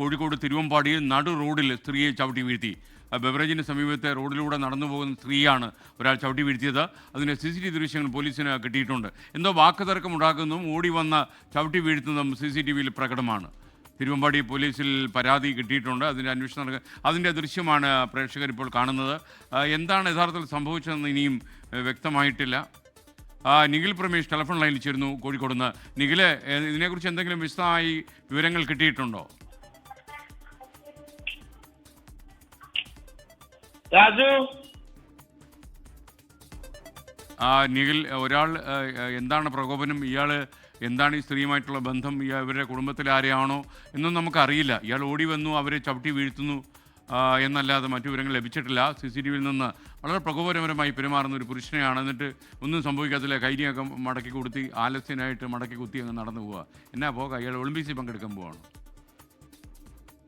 കോഴിക്കോട് തിരുവമ്പാടിയിൽ നടു റോഡിൽ സ്ത്രീയെ ചവിട്ടി വീഴ്ത്തി. ബെവറേജിന് സമീപത്തെ റോഡിലൂടെ നടന്നു പോകുന്ന സ്ത്രീയാണ് ഒരാൾ ചവിട്ടി വീഴ്ത്തിയത്. അതിന്റെ സി സി ടി ദൃശ്യങ്ങൾ പോലീസിന് കിട്ടിയിട്ടുണ്ട്. എന്തോ വാക്കുതർക്കം തർക്കമുണ്ടാക്കുന്നതും ഓടി വന്ന ചവിട്ടി വീഴ്ത്തുന്നതും സി സി ടി വിയിൽ പ്രകടമാണ്. തിരുവമ്പാടി പോലീസിൽ പരാതി കിട്ടിയിട്ടുണ്ട്. അതിന്റെ അന്വേഷണം നടക്കുക അതിന്റെ ദൃശ്യമാണ് പ്രേക്ഷകർ ഇപ്പോൾ കാണുന്നത്. എന്താണ് യഥാർത്ഥത്തിൽ സംഭവിച്ചതെന്ന് ഇനിയും വ്യക്തമായിട്ടില്ല. നിഖിൽ പ്രമേഷ് ടെലിഫോൺ ലൈനിൽ ചേരുന്നു കോഴിക്കോട് നിന്ന്. നിഖിലെ ഇതിനെക്കുറിച്ച് എന്തെങ്കിലും വിശദമായി വിവരങ്ങൾ കിട്ടിയിട്ടുണ്ടോ? രാജു? ആ, നിഖിൽ ഒരാൾ എന്താണ് പ്രകോപനം? ഇയാൾ എന്താണ് ഈ സ്ത്രീയുമായിട്ടുള്ള ബന്ധം? ഇവരുടെ കുടുംബത്തിൽ ആരെയാണോ? എന്നും നമുക്കറിയില്ല. ഇയാൾ ഓടി വന്നു അവരെ ചവിട്ടി വീഴ്ത്തുന്നു എന്നല്ലാതെ മറ്റു വിവരങ്ങൾ ലഭിച്ചിട്ടില്ല. സി സി ടി വിയിൽ നിന്ന് വളരെ പ്രകോപനപരമായി പെരുമാറുന്ന ഒരു പുരുഷനെയാണ്. എന്നിട്ട് ഒന്നും സംഭവിക്കാത്തില്ല. കൈനിയൊക്കെ മടക്കി കൊടുത്തി ആലസ്യനായിട്ട് മടക്കി കുത്തി അങ്ങ് നടന്നു പോവുക എന്നാ പോകാം. ഇയാൾ ഒളിമ്പിക്സിൽ പങ്കെടുക്കാൻ പോവാണ്.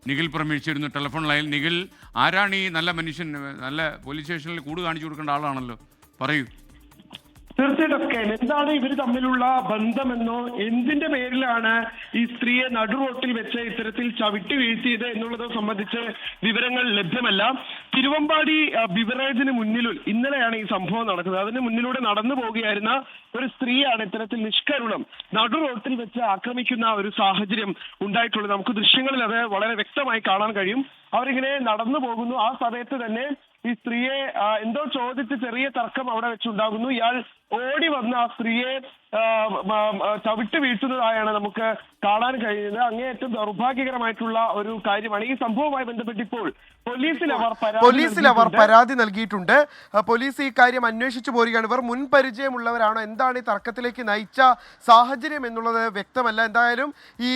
നിഖിൽ പ്രമേഷിച്ചിരുന്നു ടെലിഫോൺ ലൈനിൽ നിഖിൽ ആരാണ് ഈ നല്ല മനുഷ്യൻ? നല്ല പോലീസ് സ്റ്റേഷനിൽ കൂട് കാണിച്ചു കൊടുക്കേണ്ട ആളാണല്ലോ. പറയൂ. തീർച്ചയായിട്ടും എന്താണ് ഇവർ തമ്മിലുള്ള ബന്ധമെന്നോ എന്തിന്റെ പേരിലാണ് ഈ സ്ത്രീയെ നടുറോട്ടിൽ വെച്ച് ഇത്തരത്തിൽ ചവിട്ടി വീഴ്ത്തിയത് എന്നുള്ളത് സംബന്ധിച്ച് വിവരങ്ങൾ ലഭ്യമല്ല. തിരുവമ്പാടി ബിവറേജിന് മുന്നിൽ ഇന്നലെയാണ് ഈ സംഭവം നടക്കുന്നത്. അതിന് മുന്നിലൂടെ നടന്നു പോവുകയായിരുന്ന ഒരു സ്ത്രീയാണ് ഇത്തരത്തിൽ നിഷ്കരുണം നടു റോട്ടിൽ വെച്ച് ആക്രമിക്കുന്ന ഒരു സാഹചര്യം ഉണ്ടായിട്ടുള്ളത്. നമുക്ക് ദൃശ്യങ്ങളിൽ അത് വളരെ വ്യക്തമായി കാണാൻ കഴിയും. അവരിങ്ങനെ നടന്നു പോകുന്നു. ആ സമയത്ത് തന്നെ ഈ സ്ത്രീയെ എന്തോ ചോദിച്ച് ചെറിയ തർക്കം അവിടെ വെച്ചുണ്ടാകുന്നു. ഇയാൾ ഓടി വന്ന ആ സ്ത്രീയെ ചവിട്ട് വീഴ്ത്തുന്നതായാണ് നമുക്ക് കാണാൻ കഴിയുന്നത്. അങ്ങേയറ്റം ദൗർഭാഗ്യകരമായിട്ടുള്ള ഒരു കാര്യമാണ്. ഈ സംഭവവുമായി ബന്ധപ്പെട്ട് ഇപ്പോൾ പോലീസിൽ അവർ പരാതി പോലീസിൽ അവർ നൽകിയിട്ടുണ്ട്. പരാതി നൽകിയിട്ടുണ്ട്. പോലീസ് ഈ കാര്യം അന്വേഷിച്ചു പോരുകയാണ്. ഇവർ മുൻ പരിചയമുള്ളവരാണോ? എന്താണ് ഈ തർക്കത്തിലേക്ക് നയിച്ച സാഹചര്യം എന്നുള്ളത് വ്യക്തമല്ല. എന്തായാലും ഈ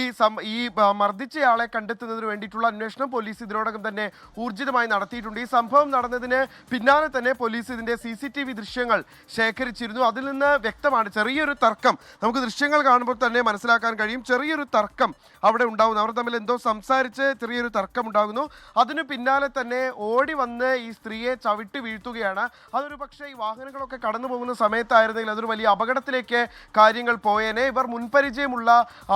ഈ മർദ്ദിച്ചയാളെ കണ്ടെത്തുന്നതിന് വേണ്ടിയിട്ടുള്ള അന്വേഷണം പോലീസ് ഇതിനോടകം തന്നെ ഊർജിതമായി നടത്തിയിട്ടുണ്ട്. ഈ സംഭവം നടന്നതിന് പിന്നാലെ തന്നെ പോലീസ് ഇതിന്റെ സി ദൃശ്യങ്ങൾ ശേഖരിച്ചിരുന്നു. അതിൽ നിന്ന് വ്യക്തമാണ് ചെറിയൊരു തർക്കം. നമുക്ക് ദൃശ്യങ്ങൾ കാണുമ്പോൾ തന്നെ മനസ്സിലാക്കാൻ കഴിയും. ചെറിയൊരു തർക്കം അവിടെ ഉണ്ടാകുന്നു. അവർ തമ്മിൽ എന്തോ സംസാരിച്ച് ചെറിയൊരു തർക്കം ഉണ്ടാകുന്നു. അതിന് പിന്നാലെ തന്നെ ഓടി വന്ന് ഈ സ്ത്രീയെ ചവിട്ടി വീഴ്ത്തുകയാണ്. അതൊരു പക്ഷേ ഈ വാഹനങ്ങളൊക്കെ കടന്നു പോകുന്ന സമയത്തായിരുന്നെങ്കിൽ അതൊരു വലിയ അപകടത്തിലേക്ക് കാര്യങ്ങൾ പോയേനെ. ഇവർ മുൻപരിചയമുള്ള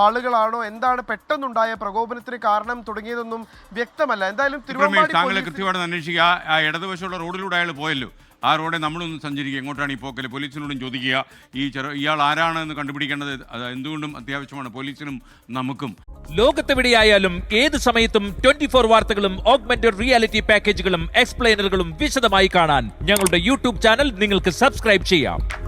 ആളുകളാണോ? എന്താണ് പെട്ടെന്നുണ്ടായ പ്രകോപനത്തിന് കാരണം തുടങ്ങിയതൊന്നും വ്യക്തമല്ല. എന്തായാലും തിരുവനന്തപുരം കൃത്യമായിട്ട് അന്വേഷിക്കുക. ഇടതുവശമുള്ള റോഡിലൂടെ അയാൾ പോയല്ലോ. ആ നമ്മളൊന്ന് സഞ്ചരിക്കുക? എങ്ങോട്ടാണ് ഈ പോക്കൽ? പോലീസിനോടും ചോദിക്കുക. ഈ ചെറു ഇയാൾ ആരാണെന്ന് കണ്ടുപിടിക്കേണ്ടത് അത് എന്തുകൊണ്ടും അത്യാവശ്യമാണ്. പോലീസിനും നമുക്കും. ലോകത്തെവിടെയായാലും ഏത് സമയത്തും ട്വന്റി ഫോർ വാർത്തകളും ഓഗ്മെന്റഡ് റിയാലിറ്റി പാക്കേജുകളും എക്സ്പ്ലെയിനറുകളും വിശദമായി കാണാൻ ഞങ്ങളുടെ യൂട്യൂബ് ചാനൽ നിങ്ങൾക്ക് സബ്സ്ക്രൈബ് ചെയ്യാം.